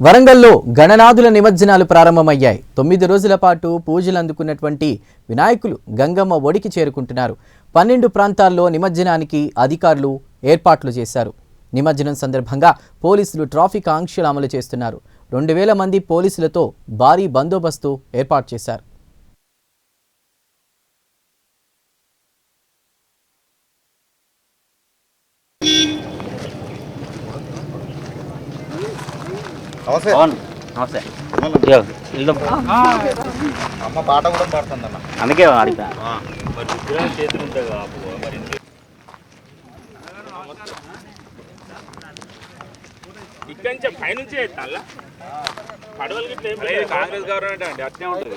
వరంగల్లో గణనాథుల నిమజ్జనాలు ప్రారంభమయ్యాయి. తొమ్మిది రోజుల పాటు పూజలు అందుకున్నటువంటి వినాయకులు గంగమ్మ ఒడికి చేరుకుంటున్నారు. పన్నెండు ప్రాంతాల్లో నిమజ్జనానికి అధికారులు ఏర్పాట్లు చేశారు. నిమజ్జనం సందర్భంగా పోలీసులు ట్రాఫిక్ ఆంక్షలు అమలు చేస్తున్నారు. రెండు వేల మంది పోలీసులతో భారీ బందోబస్తు ఏర్పాటు చేశారు. నమస్తే. అవును. నమస్తే. అమ్మ పాట కూడా పాడుతుందన్న అందుకే అడిగా ఇక్కడి నుంచి పైనుంచి ఎత్తాలా? పడవలు గిట్ల కాంగ్రెస్ గవర్నమెంట్ అండి అట్నే ఉంటుంది.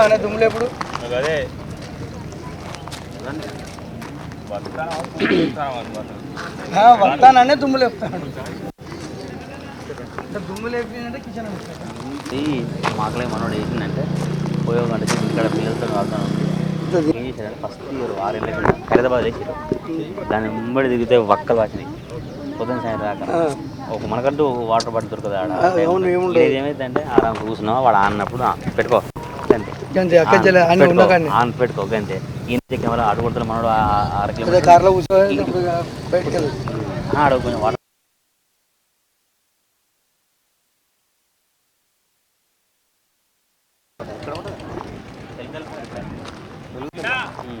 అనే దుమ్ములు ఎప్పుడు? అదే. వస్తాననే లేపిందంటే కిచెన్ మాకలే మనోడు వేసిందంటే పోయో గంట ఇక్కడ పిల్లలతో ఏం చేశారంటే ఫస్ట్ ఇయర్ ఆరేళ్ళ కింద హైదరాబాద్ వేసారు దాన్ని ముంబడి దిగితే వక్కలు వాచినాయి పొద్దున సాయంత్రం దాకా. ఒక మనకంటూ వాటర్ బాటిల్ దొరకదు ఆడ. ఏమైందంటే ఆరాం కూర్చున్నావా? వాడు అన్నప్పుడు ఆ, పెట్టుకో. అంతే అంతే, అక్కడి చెల్లె, అన్ని పెట్టుకో, ఉన్న కాడిని. ఆన్ పెట్టుకో అంతే ఈయన కెమెరా అటు కొడుతున్న మనోడు ఆ- ఆ- అర అదే కిలోమీటర్ కార్లో కూర్చోవాలి బయటకు వెళ్ళి కొంచెం వాటర్ ఉమ్.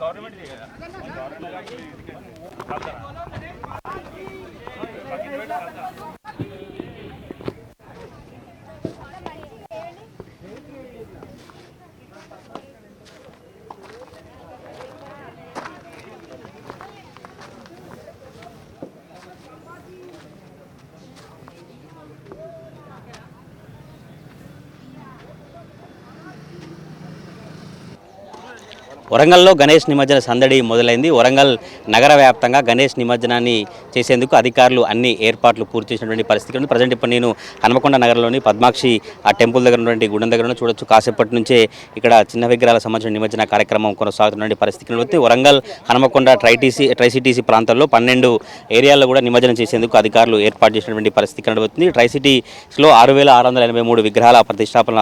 గవర్నమెంట్ వరంగల్లో గణేష్ నిమజ్జన సందడి మొదలైంది. వరంగల్ నగర వ్యాప్తంగా గణేష్ నిమజ్జనాన్ని చేసేందుకు అధికారులు అన్ని ఏర్పాట్లు పూర్తి చేసినటువంటి పరిస్థితి ఉంది. ప్రజెంట్ ఇప్పుడు నేను హనుమకొండ నగరంలోని పద్మాక్షి ఆ టెంపుల్ దగ్గర ఉన్నటువంటి గుండం దగ్గర చూడొచ్చు. కాసేపటి నుంచే ఇక్కడ చిన్న విగ్రహాల సంబంధించిన నిమజ్జన కార్యక్రమం కొనసాగుతున్న పరిస్థితి కనబడుతుంది. వరంగల్ హనుమకొండ ట్రైటీసీ ట్రైసిటీసీ ప్రాంతాల్లో పన్నెండు ఏరియాల్లో కూడా నిమజ్జనం చేసేందుకు అధికారులు ఏర్పాటు చేసినటువంటి పరిస్థితి కనబడుతుంది. ట్రైసిటీస్లో ఆరు వేల ఆరు వందల ఎనభై మూడు విగ్రహాల ప్రతిష్టాపన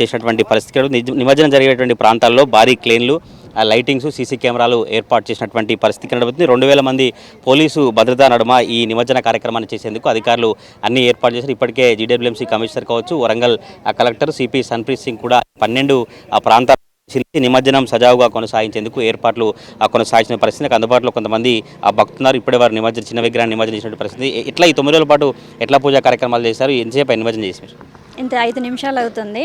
చేసినటువంటి పరిస్థితి నిమజ్జనం జరిగేటువంటి ప్రాంతాల్లో భారీ క్లేన్లు లైటింగ్స్ సీసీ కెమెరాలు ఏర్పాటు చేసినటువంటి పరిస్థితి కనబడుతుంది. రెండు వేల మంది పోలీసు భద్రతా నడుమ ఈ నిమజ్జన కార్యక్రమాన్ని చేసేందుకు అధికారులు అన్ని ఏర్పాటు చేశారు. ఇప్పటికే జీడబ్ల్యూఎంసీ కమిషనర్ కావచ్చు వరంగల్ కలెక్టర్ సిపి సన్ప్రీత్ సింగ్ కూడా పన్నెండు ఆ ప్రాంతాల నిమజ్జనం సజావుగా కొనసాగించేందుకు ఏర్పాట్లు కొనసాగించిన పరిస్థితి నాకు అందుబాటులో కొంతమంది ఆ భక్తున్నారు. ఇప్పుడే వారు నిమజ్జనం చిన్న విగ్రహాన్ని నిమజ్జనం చేసిన పరిస్థితి. ఇట్లా ఎట్లా ఈ తొమ్మిది రోజుల పాటు ఎట్లా పూజా కార్యక్రమాలు చేశారు? ఎంతసేపు నిమజ్జనం చేశారు? ఇంత ఐదు నిమిషాలు అవుతుంది.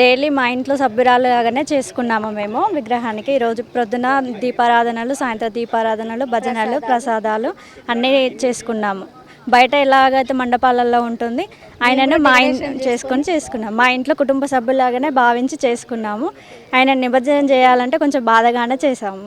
డైలీ మా ఇంట్లో సభ్యురాలు లాగానే చేసుకున్నాము మేము విగ్రహానికి. ఈరోజు ప్రొద్దున దీపారాధనలు సాయంత్రం దీపారాధనలు భజనలు ప్రసాదాలు అన్నీ చేసుకున్నాము. బయట ఎలాగైతే మండపాలలో ఉంటుంది ఆయనను మా ఇంట్లో చేసుకొని చేసుకున్నాం. మా ఇంట్లో కుటుంబ సభ్యులాగానే భావించి చేసుకున్నాము. ఆయన నిమజ్జనం చేయాలంటే కొంచెం బాధగానే చేసాము